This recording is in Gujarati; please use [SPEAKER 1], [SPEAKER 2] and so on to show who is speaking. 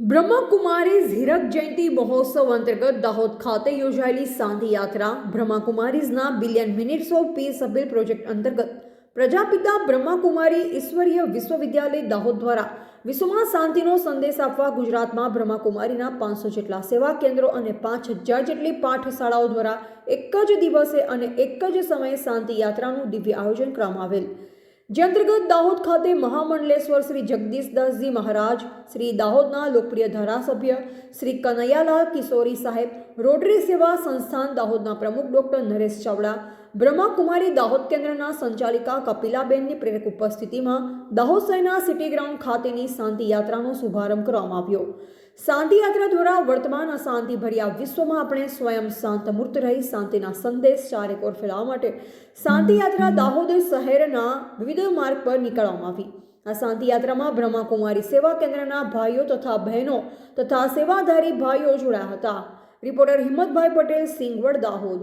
[SPEAKER 1] બ્રહ્માકુમારીઝ હીરક જયંતિ મહોત્સવ અંતર્ગત દાહોદ ખાતે યોજાયેલી સાંધી યાત્રા બ્રહ્માકુમારીઝના billion minutes of peace appeal project અંતર્ગત પ્રજાપિતા બ્રહ્માકુમારી ઈશ્વરીય વિશ્વવિદ્યાલય દાહોદ દ્વારા વિશ્વમાં શાંતિનો સંદેશ આપવા ગુજરાતમાં બ્રહ્માકુમારીના પાંચસો જેટલા સેવા કેન્દ્રો અને પાંચ હજાર જેટલી પાઠશાળાઓ દ્વારા એક જ દિવસે અને એક જ સમયે શાંતિ યાત્રાનું દિવ્ય આયોજન કરવામાં આવેલ. જે અંતર્ગત દાહોદ ખાતે મહામંડલેશ્વર શ્રી જગદીશદાસજી મહારાજ, શ્રી દાહોદના લોકપ્રિય ધારાસભ્ય, શ્રી કનૈયાલાલ કિશોરી સાહેબ, રોટરી સેવા સંસ્થાન દાહોદના પ્રમુખ ડોક્ટર નરેશ ચાવડા, બ્રહ્માકુમારી દાહોદ કેન્દ્રના સંચાલિકા કપિલાબેનની પ્રેરક ઉપસ્થિતિમાં દાહોદ શહેરના સિટી ગ્રાઉન્ડ ખાતેની શાંતિ યાત્રાનો શુભારંભ કરવામાં આવ્યો. શાંતિ યાત્રા દ્વારા વર્તમાન અશાંતિ ભર્યા વિશ્વમાં આપણે સ્વયં શાંત મૂર્ત રહી, શાંતિના સંદેશ ચારેકોર ફેલાવવા માટે શાંતિ યાત્રા દાહોદ શહેરના વિવિધ માર્ગ પર નીકળવામાં આવી. આ શાંતિ યાત્રામાં બ્રહ્માકુમારી સેવા કેન્દ્રના ભાઈઓ તથા બહેનો તથા સેવાધારી ભાઈઓ જોડાયા હતા. રિપોર્ટર હિંમતભાઈ પટેલ, સિંગવડ, દાહોદ.